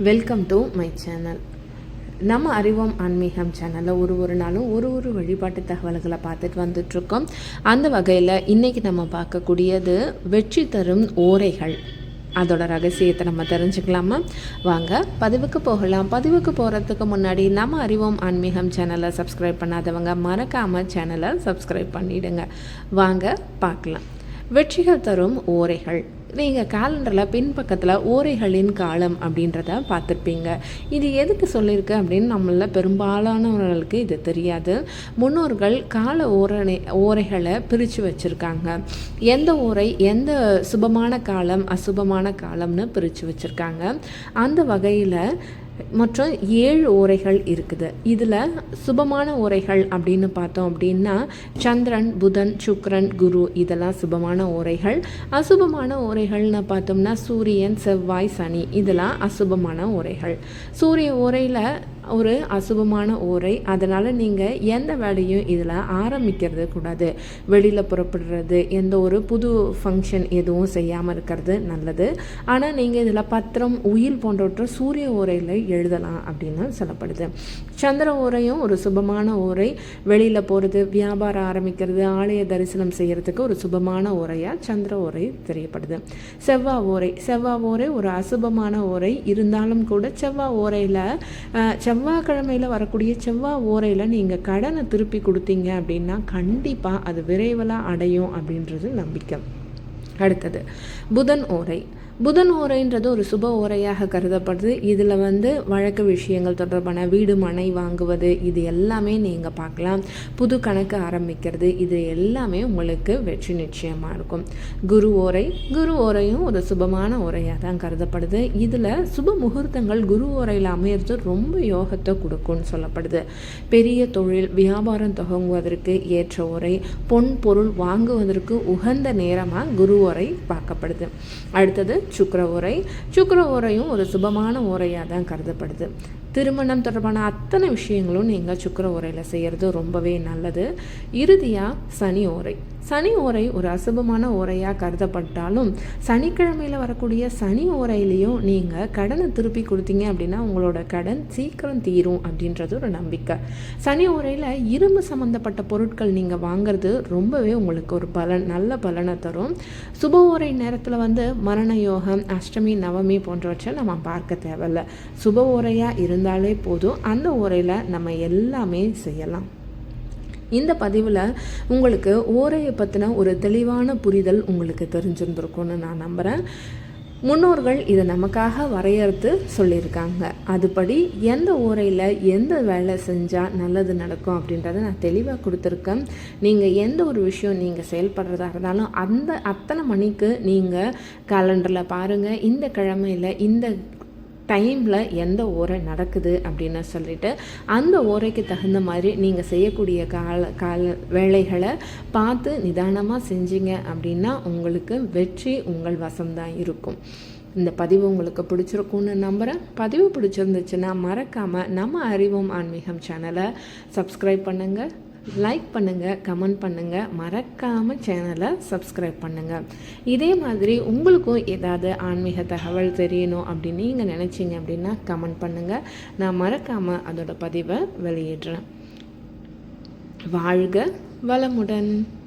Welcome to my channel நம்ம அறிவோம் ஆன்மீகம் சேனலில் ஒரு ஒரு நாளும் ஒரு ஒரு வழிபாட்டு தகவல்களை பார்த்துட்டு வந்துட்ருக்கோம் அந்த வகையில் இன்றைக்கி நம்ம பார்க்கக்கூடியது வெற்றி தரும் ஓரைகள். அதோட ரகசியத்தை நம்ம தெரிஞ்சுக்கலாமா? வாங்க பதிவுக்கு போகலாம். பதிவுக்கு போகிறதுக்கு முன்னாடி நம்ம அறிவோம் ஆன்மீகம் சேனலை சப்ஸ்கிரைப் பண்ணாதவங்க மறக்காமல் சேனலை சப்ஸ்கிரைப் பண்ணிவிடுங்க வாங்க பார்க்கலாம். வெற்றிகள் தரும் ஓரைகள். நீங்கள் காலண்டரில் பின்பக்கத்தில் ஓரைகளின் காலம் அப்படின்றத பார்த்துருப்பீங்க. இது எதுக்கு சொல்லியிருக்கு அப்படின்னு நம்மள பெரும்பாலானவர்களுக்கு இது தெரியாது. முன்னோர்கள் கால ஓரணை ஓரைகளை பிரித்து வச்சுருக்காங்க. எந்த ஓரை எந்த சுபமான காலம் அசுபமான காலம்னு பிரித்து வச்சுருக்காங்க. அந்த வகையில் மற்றும் ஏழு ஓரைகள் இருக்குது. இதில் சுபமான ஓரைகள் அப்படின்னு பார்த்தோம் அப்படின்னா சந்திரன் புதன் சுக்ரன் குரு இதெல்லாம் சுபமான ஓரைகள். அசுபமான ஓரைகள்னு பார்த்தோம்னா சூரியன் செவ்வாய் சனி இதெல்லாம் அசுபமான ஓரைகள். சூரிய ஓரையில் ஒரு அசுபமான ஓரை அதனால் நீங்கள் எந்த வேலையும் இதில் ஆரம்பிக்கிறது கூடாது. வெளியில் புறப்படுறது எந்த ஒரு புது ஃபங்க்ஷன் எதுவும் செய்யாமல் இருக்கிறது நல்லது. ஆனால் நீங்கள் இதில் பத்திரம் உயில் போன்றவற்றை சூரிய ஓரையில் எழுதலாம் அப்படின்னு சொல்லப்படுது. சந்திர ஓரையும் ஒரு சுபமான ஓரை வெளியில் போகிறது வியாபாரம் ஆரம்பிக்கிறது ஆலய தரிசனம் செய்கிறதுக்கு ஒரு சுபமான ஓரையாக சந்திர ஓரை தெரியப்படுது. செவ்வா ஓரை செவ்வா ஓரை ஒரு அசுபமான ஓரை. இருந்தாலும் கூட செவ்வா ஓரையில் செவ்வாய்க்கிழமையில் வரக்கூடிய செவ்வாய் ஓரையில் நீங்கள் கடனை திருப்பி கொடுத்தீங்க அப்படின்னா கண்டிப்பாக அது விரைவில் அடையும் அப்படின்றது நம்பிக்கை. அடுத்தது புதன் ஓரை. புதன் ஓரைன்றது ஒரு சுப ஓரையாக கருதப்படுது. இதில் வந்து வழக்கு விஷயங்கள் தொடர்பான வீடு மனை வாங்குவது இது எல்லாமே நீங்கள் பார்க்கலாம். புது கணக்கு ஆரம்பிக்கிறது இது எல்லாமே உங்களுக்கு வெற்றி நிச்சயமாக இருக்கும். குரு ஓரை குரு ஓரையும் ஒரு சுபமான ஓரையாக தான் கருதப்படுது. இதில் சுப முகூர்த்தங்கள் குரு ஓரையில் அமையிறது ரொம்ப யோகத்தை கொடுக்கும்னு சொல்லப்படுது. பெரிய தொழில் வியாபாரம் துவங்குவதற்கு ஏற்ற உரை பொன் பொருள் வாங்குவதற்கு உகந்த நேரமாக குரு உரை பார்க்கப்படுது. அடுத்தது சுக்கர உரை சுக்கர உரையும் ஒரு சுபமான உரையாக தான் கருதப்படுது. திருமணம் தொடர்பான அத்தனை விஷயங்களும் நீங்கள் சுக்கர உரையில் செய்கிறது ரொம்பவே நல்லது. இறுதியாக சனி ஓரை. சனி ஓரை ஒரு அசுபமான ஓரையாக கருதப்பட்டாலும் சனிக்கிழமையில் வரக்கூடிய சனி ஓரையிலையும் நீங்கள் கடனை திருப்பி கொடுத்தீங்க அப்படின்னா உங்களோட கடன் சீக்கிரம் தீரும் அப்படின்றது ஒரு நம்பிக்கை. சனி ஓரையில் இரும்பு சம்மந்தப்பட்ட பொருட்கள் நீங்கள் வாங்குறது ரொம்பவே உங்களுக்கு ஒரு பலன் நல்ல பலனை தரும். சுப ஓரை நேரத்தில் வந்து மரண யோகம் அஷ்டமி நவமி போன்றவற்றை நம்ம பார்க்க தேவையில்ல. சுப ஓரையாக இருந்தாலே போதும். அந்த ஓரையில் நம்ம எல்லாமே செய்யலாம். இந்த பதிவில் உங்களுக்கு ஓரையை பற்றின ஒரு தெளிவான புரிதல் உங்களுக்கு தெரிஞ்சிருந்திருக்கும்னு நான் நம்புகிறேன் முன்னோர்கள் இதை நமக்காக வரையறுத்து சொல்லியிருக்காங்க. அதுபடி எந்த ஓரையில் எந்த வேலை செஞ்சால் நல்லது நடக்கும் அப்படின்றத நான் தெளிவாக கொடுத்துருக்கேன். நீங்கள் எந்த ஒரு விஷயம் நீங்கள் செயல்படுறதா இருந்தாலும் அந்த அத்தனை மணிக்கு நீங்கள் கேலண்டரில் பாருங்கள் இந்த கிழமையில் இந்த டைமில் எந்த ஓரை நடக்குது அப்படின்னு சொல்லிட்டு அந்த ஓரைக்கு தகுந்த மாதிரி நீங்கள் செய்யக்கூடிய கால கால வேலைகளை பார்த்து நிதானமாக செஞ்சீங்க அப்படின்னா உங்களுக்கு வெற்றி உங்கள் வசம்தான் இருக்கும். இந்த பதிவு உங்களுக்கு பிடிச்சிருக்கும்னு நம்புகிறேன் பதிவு பிடிச்சிருந்துச்சுன்னா மறக்காமல் நம்ம அறிவோம் ஆன்மீகம் சேனலை சப்ஸ்கிரைப் பண்ணுங்கள் லைக் பண்ணுங்கள் கமெண்ட் பண்ணுங்கள் மறக்காமல் சேனலை சப்ஸ்கிரைப் பண்ணுங்கள் இதே மாதிரி உங்களுக்கும் ஏதாவது ஆன்மீக தகவல் தெரியணும் அப்படின்னு நீங்கள் நினச்சிங்க அப்படின்னா கமெண்ட் பண்ணுங்கள் நான் மறக்காமல் அதோட பதிவை வெளியிடுறேன். வாழ்க வளமுடன்.